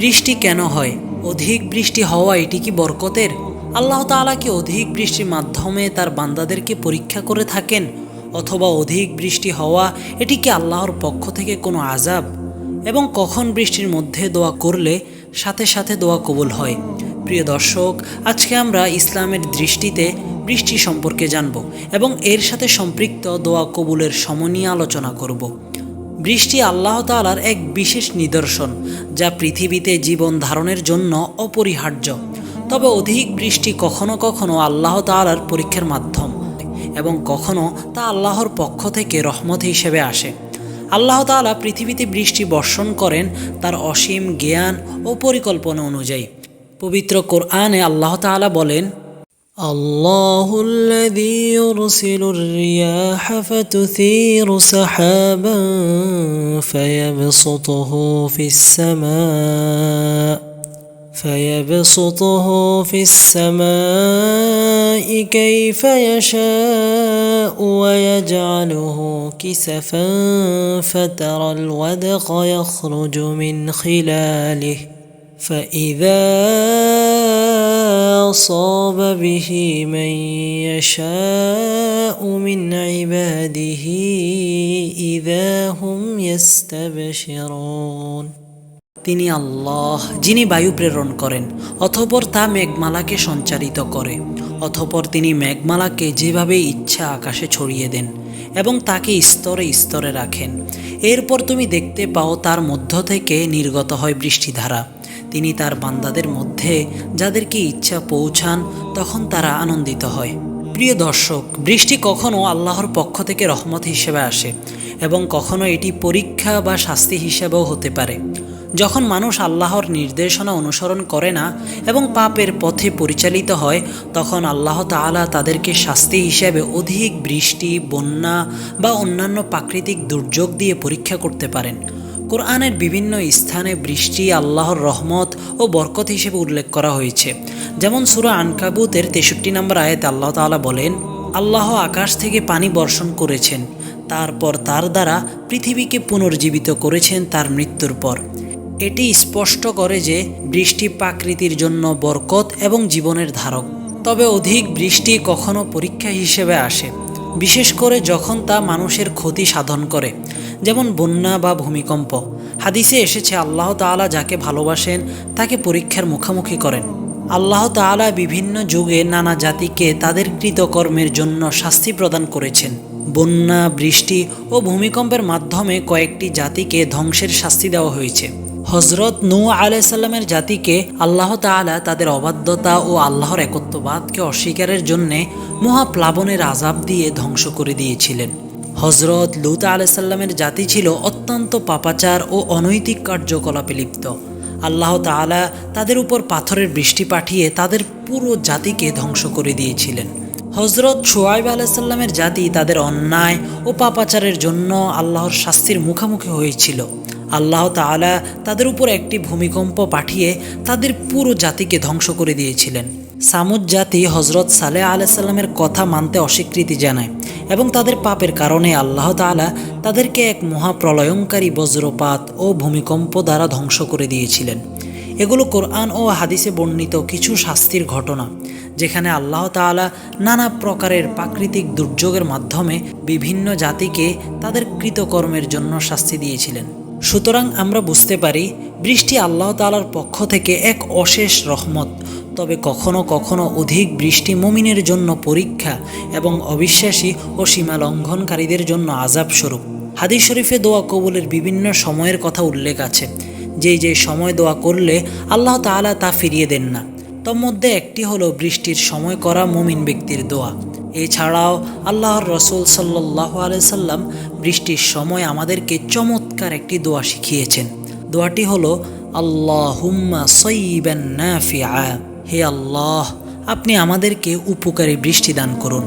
বৃষ্টি কেন হয়? অধিক বৃষ্টি হওয়া এটি কি বরকতের? আল্লাহ তাআলা কি অধিক বৃষ্টির মাধ্যমে তার বান্দাদেরকে পরীক্ষা করে থাকেন? অথবা অধিক বৃষ্টি হওয়া এটি কি আল্লাহর পক্ষ থেকে কোনো আজাব এবং কখন বৃষ্টির মধ্যে দোয়া করলে সাথে সাথে দোয়া কবুল হয়? প্রিয় দর্শক, আজকে আমরা ইসলামের দৃষ্টিতে বৃষ্টি সম্পর্কে জানব এবং এর সাথে সম্পৃক্ত দোয়া কবুলের সময় নিয়ে আলোচনা করব। বৃষ্টি আল্লাহ তাআলার এক বিশেষ নিদর্শন, যা পৃথিবীতে জীবন ধারণের জন্য অপরিহার্য। তবে অধিক বৃষ্টি কখনো কখনো আল্লাহ তাআলার পরীক্ষার মাধ্যম এবং কখনো তা আল্লাহর পক্ষ থেকে রহমত হিসেবে আসে। আল্লাহ তাআলা পৃথিবীতে বৃষ্টি বর্ষণ করেন তার অসীম জ্ঞান ও পরিকল্পনা অনুযায়ী। পবিত্র কোরআনে আল্লাহ তাআলা বলেন الله الذي يرسل الرياح فتثير سحابا فيبسطه في السماء فيبسطه في السماء كيف يشاء ويجعله كسفا فترى الودق يخرج من خلاله فإذا أصاب به من يشاء من عباده إذا هم يستبشرون তিনি আল্লাহ যিনি বায়ু প্রেরণ করেন অথপর তা মেঘমালাকে সঞ্চারিত করে অথপর তিনি মেঘমালাকে যেভাবে ইচ্ছা আকাশে ছড়িয়ে দেন এবং তাকে স্তরে স্তরে রাখেন এরপর তুমি দেখতে পাও তার মধ্য থেকে নির্গত হয় বৃষ্টিধারা তিনি তার বান্দাদের মধ্যে যাদেরকে ইচ্ছা পৌঁছান, তখন তারা আনন্দিত হয়। প্রিয় দর্শক, বৃষ্টি কখনো আল্লাহর পক্ষ থেকে রহমত হিসেবে আসে এবং কখনো এটি পরীক্ষা বা শাস্তি হিসেবেও হতে পারে। যখন মানুষ আল্লাহর নির্দেশনা অনুসরণ করে না এবং পাপের পথে পরিচালিত হয়, তখন আল্লাহ তাআলা তাদেরকে শাস্তি হিসেবে অধিক বৃষ্টি, বন্যা বা অন্যান্য প্রাকৃতিক দুর্যোগ দিয়ে পরীক্ষা করতে পারেন। কোরআনের বিভিন্ন স্থানে বৃষ্টি, আল্লাহর রহমত ও বরকত হিসেবে উল্লেখ করা হয়েছে। যেমন সুরা আনকাবুতের তেষট্টি নম্বর আয়াতে আল্লাহ তাআলা বলেন, আল্লাহ আকাশ থেকে পানি বর্ষণ করেছেন, তারপর তার দ্বারা পৃথিবীকে পুনর্জীবিত করেছেন তার মৃত্যুর পর। এটি স্পষ্ট করে যে বৃষ্টি প্রাকৃতির জন্য বরকত এবং জীবনের ধারক। তবে অধিক বৃষ্টি কখনো পরীক্ষা হিসেবে আসে। বিশেষ করে যখন তা মানুষের ক্ষতি সাধন করে, যেমন বন্যা বা ভূমিকম্প। হাদিসে এসেছে, আল্লাহ তাআলা যাকে ভালোবাসেন, তাকে পরীক্ষার মুখোমুখি করেন। আল্লাহ তাআলা বিভিন্ন যুগে নানা জাতিকে তাদের কৃতকর্মের জন্য শাস্তি প্রদান করেছেন। বন্যা, বৃষ্টি ও ভূমিকম্পের মাধ্যমে কয়েকটি জাতিকে ধ্বংসের শাস্তি দেওয়া হয়েছে। হজরত নূ আলাইসাল্লামের জাতিকে আল্লাহ তাআলা তাদের অবাধ্যতা ও আল্লাহর একত্ববাদকে অস্বীকারের জন্যে মহাপ্লাবনের আজাব দিয়ে ধ্বংস করে দিয়েছিলেন। হজরত লুত আলাইসাল্লামের জাতি ছিল অত্যন্ত পাপাচার ও অনৈতিক কার্যকলাপে লিপ্ত। আল্লাহ তাআলা তাদের উপর পাথরের বৃষ্টি পাঠিয়ে তাদের পুরো জাতিকে ধ্বংস করে দিয়েছিলেন। হজরত সোয়াইব আলাইসাল্লামের জাতি তাদের অন্যায় ও পাপাচারের জন্য আল্লাহর শাস্তির মুখোমুখি হয়েছিল। আল্লাহ তাআলা তাদের উপর একটি ভূমিকম্প পাঠিয়ে তাদের পুরো জাতিকে ধ্বংস করে দিয়েছিলেন। সামুদ জাতি হজরত সালেহ আলাইসাল্লামের কথা মানতে অস্বীকৃতি জানায় এবং তাদের পাপের কারণে আল্লাহ তাআলা তাদেরকে এক মহাপ্রলয়ঙ্কারী বজ্রপাত ও ভূমিকম্প দ্বারা ধ্বংস করে দিয়েছিলেন। এগুলো কোরআন ও হাদিসে বর্ণিত কিছু শাস্তির ঘটনা, যেখানে আল্লাহ তাআলা নানা প্রকারের প্রাকৃতিক দুর্যোগের মাধ্যমে বিভিন্ন জাতিকে তাদের কৃতকর্মের জন্য শাস্তি দিয়েছিলেন। সুতরাং আমরা বুঝতে পারি, বৃষ্টি আল্লাহ তালার পক্ষ থেকে এক অশেষ রহমত। তবে কখনো কখনো অধিক বৃষ্টি মুমিনের জন্য পরীক্ষা এবং অবিশ্বাসী ও সীমা লঙ্ঘনকারীদের জন্য আজাব স্বরূপ হাদিস শরীফে দোয়া কবুলের বিভিন্ন সময়ের কথা উল্লেখ আছে। যেই যে সময় দোয়া করলে আল্লাহ তাআলা তা ফিরিয়ে দেন না। তন্মধ্যে একটি হলো বৃষ্টির সময় করা মুমিন ব্যক্তির দোয়া। এছাড়াও আল্লাহর রসুল সাল্লাহ সাল্লাম বৃষ্টির সময় আমাদেরকে চমৎকার একটি দোয়া শিখিয়েছেন। দোয়াটি হলো সইবেন নাফিআ। হে আল্লাহ, আপনি আমাদেরকে উপকারী বৃষ্টি দান করুন।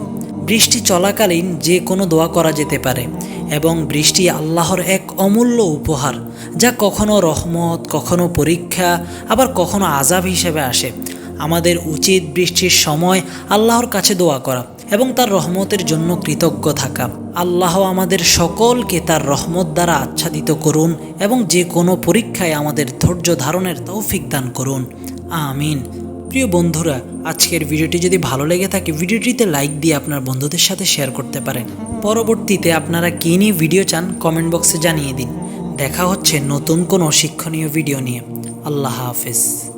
বৃষ্টি চলাকালীন যে কোনো দোয়া করা যেতে পারে এবং বৃষ্টি আল্লাহর এক অমূল্য উপহার, যা কখনো রহমত, কখনো পরীক্ষা, আবার কখনো আজাব হিসেবে আসে। আমাদের উচিত বৃষ্টির সময় আল্লাহর কাছে দোয়া করা। এবং তার রহমতের জন্য কৃতজ্ঞ থাকা। আল্লাহ আমাদের সকলকে তার রহমত দ্বারা আচ্ছাদিত করুন এবং যে কোনো পরীক্ষায় আমাদের ধৈর্য ধারণের তৌফিক দান করুন। আমিন। প্রিয় বন্ধুরা, আজকের ভিডিওটি যদি ভালো লেগে থাকে, ভিডিওটিতে লাইক দিয়ে আপনার বন্ধুদের সাথে শেয়ার করতে পারেন। পরবর্তীতে আপনারা কী নিয়ে ভিডিও চান, কমেন্ট বক্সে জানিয়ে দিন। দেখা হচ্ছে নতুন কোনো শিক্ষণীয় ভিডিও নিয়ে। আল্লাহ হাফেজ।